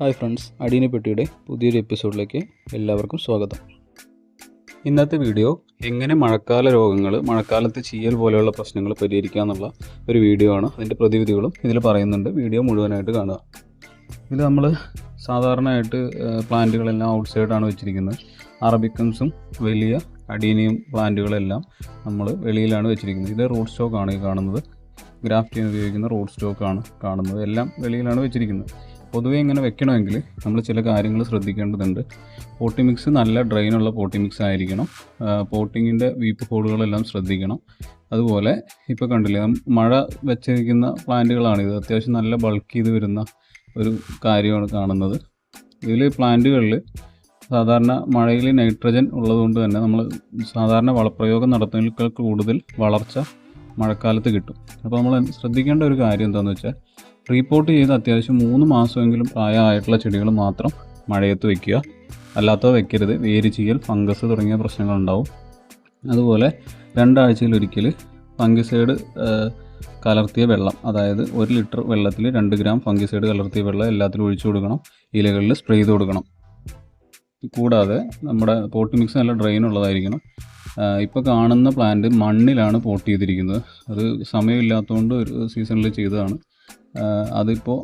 Hi friends അടീനപ്പെട്ടിയുടെ പുതിയൊരു എപ്പിസോഡിലേക്ക് എല്ലാവർക്കും സ്വാഗതം. ഇന്നത്തെ വീഡിയോ എങ്ങനെ മഴക്കാല രോഗങ്ങൾ മഴക്കാലത്ത് ചീയൽ പോലെയുള്ള പ്രശ്നങ്ങൾ പരിഹരിക്കുക എന്നുള്ള ഒരു വീഡിയോ ആണ്. അതിന്റെ പ്രതിവിധികളും ഇതിൽ പറയുന്നുണ്ട്. വീഡിയോ മുഴുവനായിട്ട് കാണുക. ഇതിൽ നമ്മൾ സാധാരണയായിട്ട് പ്ലാന്റുകളെല്ലാം ഔട്ട് സൈഡാണ് വെച്ചിരിക്കുന്നത്. അറബിക്കംസും വലിയ അടീനിയും പ്ലാന്റുകളെല്ലാം നമ്മൾ വെളിയിലാണ് വെച്ചിരിക്കുന്നത്. ഇത് റൂട്ട് സ്റ്റോക്കാണ് ഈ കാണുന്നത്. ഗ്രാഫ്റ്റ് ചെയ്യാൻ ഉപയോഗിക്കുന്ന റൂട്ട് സ്റ്റോക്കാണ് കാണുന്നത്. എല്ലാം വെളിയിലാണ് വെച്ചിരിക്കുന്നത്. പൊതുവെ ഇങ്ങനെ വെക്കണമെങ്കിൽ നമ്മൾ ചില കാര്യങ്ങൾ ശ്രദ്ധിക്കേണ്ടതുണ്ട്. പോട്ടി മിക്സ് നല്ല ഡ്രെയിനുള്ള പോട്ടി മിക്സ് ആയിരിക്കണം. പോട്ടിങ്ങിന്റെ വീപ്പ് ഹോളുകളെല്ലാം ശ്രദ്ധിക്കണം. അതുപോലെ ഇപ്പോൾ കണ്ടില്ലേ മഴ വെച്ചിരിക്കുന്ന പ്ലാന്റുകളാണിത് അത്യാവശ്യം നല്ല ബൾക്ക് ചെയ്ത് വരുന്ന ഒരു കാര്യമാണ് കാണുന്നത്. ഇതിൽ പ്ലാന്റുകളിൽ സാധാരണ മഴയിൽ നൈട്രജൻ ഉള്ളതുകൊണ്ട് തന്നെ നമ്മൾ സാധാരണ വളപ്രയോഗം നടത്തുന്നതിനേക്കാൾ കൂടുതൽ വളർച്ച മഴക്കാലത്ത് കിട്ടും. അപ്പോൾ നമ്മൾ ശ്രദ്ധിക്കേണ്ട ഒരു കാര്യം എന്താണെന്ന് വെച്ചാൽ റീപ്പോർട്ട് ചെയ്ത് അത്യാവശ്യം മൂന്ന് മാസമെങ്കിലും പ്രായമായിട്ടുള്ള ചെടികൾ മാത്രം മഴയത്ത് വയ്ക്കുക അല്ലാത്തവ വെക്കരുത്. വേര് ചീയൽ ഫംഗസ് തുടങ്ങിയ പ്രശ്നങ്ങളുണ്ടാവും. അതുപോലെ രണ്ടാഴ്ചയിലൊരിക്കൽ ഫംഗിസൈഡ് കലർത്തിയ വെള്ളം അതായത് ഒരു ലിറ്റർ വെള്ളത്തിൽ രണ്ട് ഗ്രാം ഫംഗിസൈഡ് കലർത്തിയ വെള്ളം എല്ലാത്തിലും ഒഴിച്ചു കൊടുക്കണം. ഇലകളിൽ സ്പ്രേ ചെയ്ത് കൊടുക്കണം. കൂടാതെ നമ്മുടെ പോട്ടി മിക്സ് നല്ല ഡ്രെയിൻ ഉള്ളതായിരിക്കണം. ഇപ്പോൾ കാണുന്ന പ്ലാന്റ് മണ്ണിലാണ് പോട്ട് ചെയ്തിരിക്കുന്നത്. അത് സമയമില്ലാത്തതുകൊണ്ട് ഒരു സീസണിൽ ചെയ്തതാണ്. അതിപ്പോൾ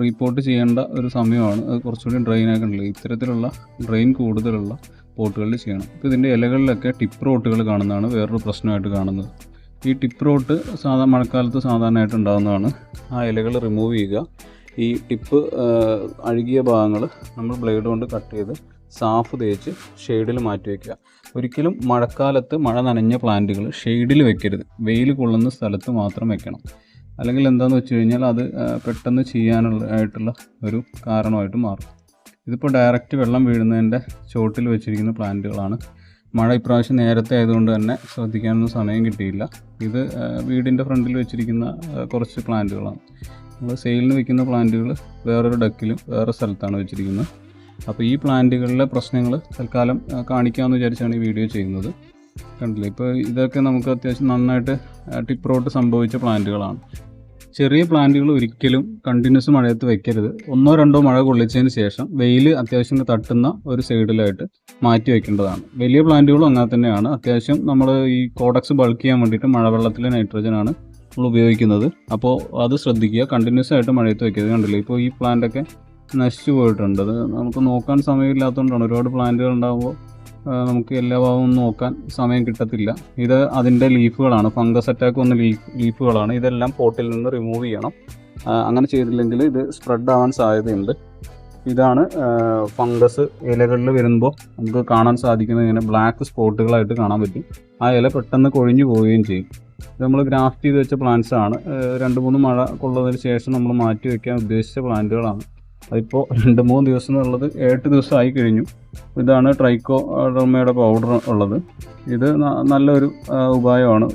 റിപ്പോർട്ട് ചെയ്യേണ്ട ഒരു സമയമാണ്. കുറച്ചുകൂടി ഡ്രെയിൻ ആക്കണ്ടല്ലോ ഇത്തരത്തിലുള്ള ഡ്രെയിൻ കൂടുതലുള്ള പോട്ടുകളിൽ ചെയ്യണം. ഇപ്പോൾ ഇതിന്റെ ഇലകളിലൊക്കെ ടിപ്പ് റോട്ടുകൾ കാണുന്നതാണ് വേറൊരു പ്രശ്നമായിട്ട് കാണുന്നത്. ഈ ടിപ്പ് റോട്ട് സാധാ മഴക്കാലത്ത് സാധാരണയായിട്ട് ഉണ്ടാകുന്നതാണ് ആ ഇലകൾ റിമൂവ് ചെയ്യുക. ഈ ടിപ്പ് അഴുകിയ ഭാഗങ്ങൾ നമ്മൾ ബ്ലേഡ് കൊണ്ട് കട്ട് ചെയ്ത് സാഫ് തേച്ച് ഷെയ്ഡിൽ മാറ്റി വയ്ക്കുക ഒരിക്കലും മഴക്കാലത്ത് മഴ നനഞ്ഞ പ്ലാന്റുകൾ ഷെയ്ഡിൽ വെക്കരുത്. വെയിൽ കൊള്ളുന്ന സ്ഥലത്ത് മാത്രം വെക്കണം. അല്ലെങ്കിൽ എന്താണെന്ന് വെച്ച് കഴിഞ്ഞാൽ അത് പെട്ടെന്ന് ചെയ്യാനുള്ള ആയിട്ടുള്ള ഒരു കാരണമായിട്ട് മാറും. ഇതിപ്പോൾ ഡയറക്റ്റ് വെള്ളം വീഴുന്നതിന്റെ ചോട്ടിൽ വെച്ചിരിക്കുന്ന പ്ലാന്റുകളാണ് മഴ ഇപ്രാവശ്യം നേരത്തെ ആയതുകൊണ്ട് തന്നെ ശ്രദ്ധിക്കാനൊന്നും സമയം കിട്ടിയില്ല. ഇത് വീടിന്റെ ഫ്രണ്ടിൽ വെച്ചിരിക്കുന്ന കുറച്ച് പ്ലാന്റുകളാണ് നമ്മൾ സെയിലിന് വിൽക്കുന്ന പ്ലാന്റുകൾ വേറൊരു ഡക്കിലും വേറെ സ്ഥലത്താണ് വെച്ചിരിക്കുന്നത്. അപ്പോൾ ഈ പ്ലാന്റുകളിലെ പ്രശ്നങ്ങൾ തൽക്കാലം കാണിക്കാമെന്ന് വിചാരിച്ചാണ് ഈ വീഡിയോ ചെയ്യുന്നത്. കണ്ടില്ലേ? ഇപ്പോൾ ഇതൊക്കെ നമുക്ക് അത്യാവശ്യം നന്നായിട്ട് ടിപ്പ് റോട്ട് സംഭവിച്ച പ്ലാന്റുകളാണ് ചെറിയ പ്ലാന്റുകൾ ഒരിക്കലും കണ്ടിന്യൂസ് മഴയത്ത് വെക്കരുത്. ഒന്നോ രണ്ടോ മഴ കൊള്ളിച്ചതിന് ശേഷം വെയിൽ അത്യാവശ്യം തട്ടുന്ന ഒരു സൈഡിലായിട്ട് മാറ്റി വെക്കേണ്ടതാണ്. വലിയ പ്ലാന്റുകളും അങ്ങനെ തന്നെയാണ്. അത്യാവശ്യം നമ്മൾ ഈ കോഡക്സ് ബൾക്ക് ചെയ്യാൻ വേണ്ടിയിട്ട് മഴവെള്ളത്തിലെ നൈട്രജനാണ് നമ്മൾ ഉപയോഗിക്കുന്നത്. അപ്പോൾ അത് ശ്രദ്ധിക്കുക. കണ്ടിന്യൂസ് ആയിട്ട് മഴയത്ത് വെക്കരുത്. കണ്ടില്ലേ? ഇപ്പോൾ ഈ പ്ലാന്റൊക്കെ നശിച്ചു പോയിട്ടുണ്ട്. അത് നമുക്ക് നോക്കാൻ സമയമില്ലാത്തതുകൊണ്ടാണ്. ഒരുപാട് പ്ലാന്റുകൾ ഉണ്ടാകുമ്പോൾ നമുക്ക് എല്ലാ ഭാഗവും നോക്കാൻ സമയം കിട്ടത്തില്ല. ഇത് അതിന്റെ ലീഫുകളാണ്. ഫംഗസ് അറ്റാക്ക് വന്ന ലീഫ് ലീഫുകളാണ്. ഇതെല്ലാം പോട്ടിൽ നിന്ന് റിമൂവ് ചെയ്യണം. അങ്ങനെ ചെയ്തില്ലെങ്കിൽ ഇത് സ്പ്രെഡ് ആവാൻ സാധ്യതയുണ്ട്. ഇതാണ് ഫംഗസ് ഇലകളിൽ വരുമ്പോൾ നമുക്ക് കാണാൻ സാധിക്കുന്നത് ഇങ്ങനെ ബ്ലാക്ക് സ്പോട്ടുകളായിട്ട് കാണാൻ പറ്റും. ആ ഇല പെട്ടെന്ന് കൊഴിഞ്ഞു പോവുകയും ചെയ്യും. ഇത് നമ്മൾ ഗ്രാഫ്റ്റ് ചെയ്ത് വെച്ച പ്ലാന്റ്സ് ആണ്. രണ്ട് മൂന്ന് മഴ കൊള്ളതിന് ശേഷം നമ്മൾ മാറ്റി വയ്ക്കാൻ ഉദ്ദേശിച്ച പ്ലാന്റുകളാണ് അതിപ്പോൾ രണ്ട് മൂന്ന് ദിവസം എന്നുള്ളത് എട്ട് ദിവസം ആയി കഴിഞ്ഞു. ഇതാണ് ട്രൈക്കോ ഡർമയുടെ പൗഡർ ഉള്ളത്. ഇത് നല്ലൊരു ഉപായമാണ്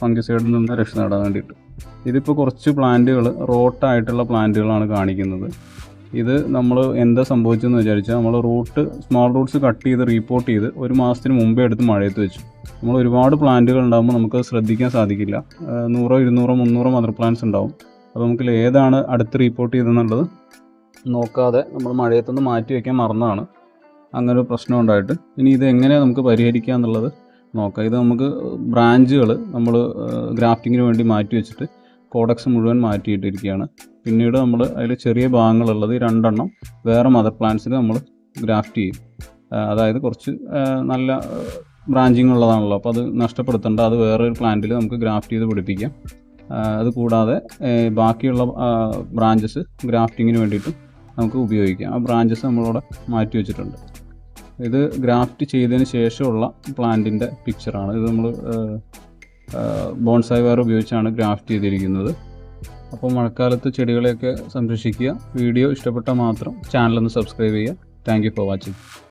ഫംഗിസൈഡിൽ നിന്ന് രക്ഷ നേടാൻ വേണ്ടിയിട്ട്. ഇതിപ്പോൾ കുറച്ച് പ്ലാന്റുകൾ റോട്ടായിട്ടുള്ള പ്ലാന്റുകളാണ് കാണിക്കുന്നത്. ഇത് നമ്മൾ എന്താ സംഭവിച്ചതെന്ന് വിചാരിച്ചാൽ നമ്മൾ റൂട്ട് സ്മോൾ റൂട്ട്സ് കട്ട് ചെയ്ത് റീപ്പോർട്ട് ചെയ്ത് ഒരു മാസത്തിന് മുമ്പേ എടുത്ത് മഴയത്ത് വെച്ചു. നമ്മൾ ഒരുപാട് പ്ലാന്റുകൾ ഉണ്ടാകുമ്പോൾ നമുക്ക് ശ്രദ്ധിക്കാൻ സാധിക്കില്ല. നൂറോ ഇരുന്നൂറോ മുന്നൂറോ മദർ പ്ലാന്റ്സ് ഉണ്ടാവും. അപ്പോൾ നമുക്ക് ഏതാണ് അടുത്ത് റീപ്പോർട്ട് ചെയ്തതെന്നുള്ളത് നോക്കാതെ നമ്മൾ മഴയത്തുനിന്ന് മാറ്റി വയ്ക്കാൻ മറന്നതാണ്. അങ്ങനെ ഒരു പ്രശ്നം ഉണ്ടായിട്ട്. ഇനി ഇത് എങ്ങനെ നമുക്ക് പരിഹരിക്കുക എന്നുള്ളത് നോക്കാം. ഇത് നമുക്ക് ബ്രാഞ്ചുകൾ നമ്മൾ ഗ്രാഫ്റ്റിങ്ങിന് വേണ്ടി മാറ്റി വെച്ചിട്ട് കോഡക്സ് മുഴുവൻ മാറ്റിയിട്ടിരിക്കുകയാണ്. പിന്നീട് നമ്മൾ അതിൽ ചെറിയ ഭാഗങ്ങളുള്ളത് രണ്ടെണ്ണം വേറെ മദർ പ്ലാന്റ്സിൽ നമ്മൾ ഗ്രാഫ്റ്റ് ചെയ്യും. അതായത് കുറച്ച് നല്ല ബ്രാഞ്ചിങ് ഉള്ളതാണല്ലോ അപ്പോൾ അത് നഷ്ടപ്പെടുത്തേണ്ട. അത് വേറെ ഒരു പ്ലാന്റിൽ നമുക്ക് ഗ്രാഫ്റ്റ് ചെയ്ത് പിടിപ്പിക്കാം. അതുകൂടാതെ അത് കൂടാതെ ബാക്കിയുള്ള ബ്രാഞ്ചസ് ഗ്രാഫ്റ്റിങ്ങിന് വേണ്ടിയിട്ട് നമുക്ക് ഉപയോഗിക്കാം. ആ ബ്രാഞ്ചസ് നമ്മളിവിടെ മാറ്റി വെച്ചിട്ടുണ്ട്. ഇത് ഗ്രാഫ്റ്റ് ചെയ്തതിന് ശേഷമുള്ള പ്ലാന്റിന്റെ പിക്ചറാണ് ഇത് നമ്മൾ ബോൺസായി വയർ ഉപയോഗിച്ചാണ് ഗ്രാഫ്റ്റ് ചെയ്തിരിക്കുന്നത്. അപ്പോൾ മഴക്കാലത്ത് ചെടികളെയൊക്കെ സംരക്ഷിക്കുക. വീഡിയോ ഇഷ്ടപ്പെട്ടാൽ മാത്രം ചാനലൊന്ന് സബ്സ്ക്രൈബ് ചെയ്യുക. Thank for watching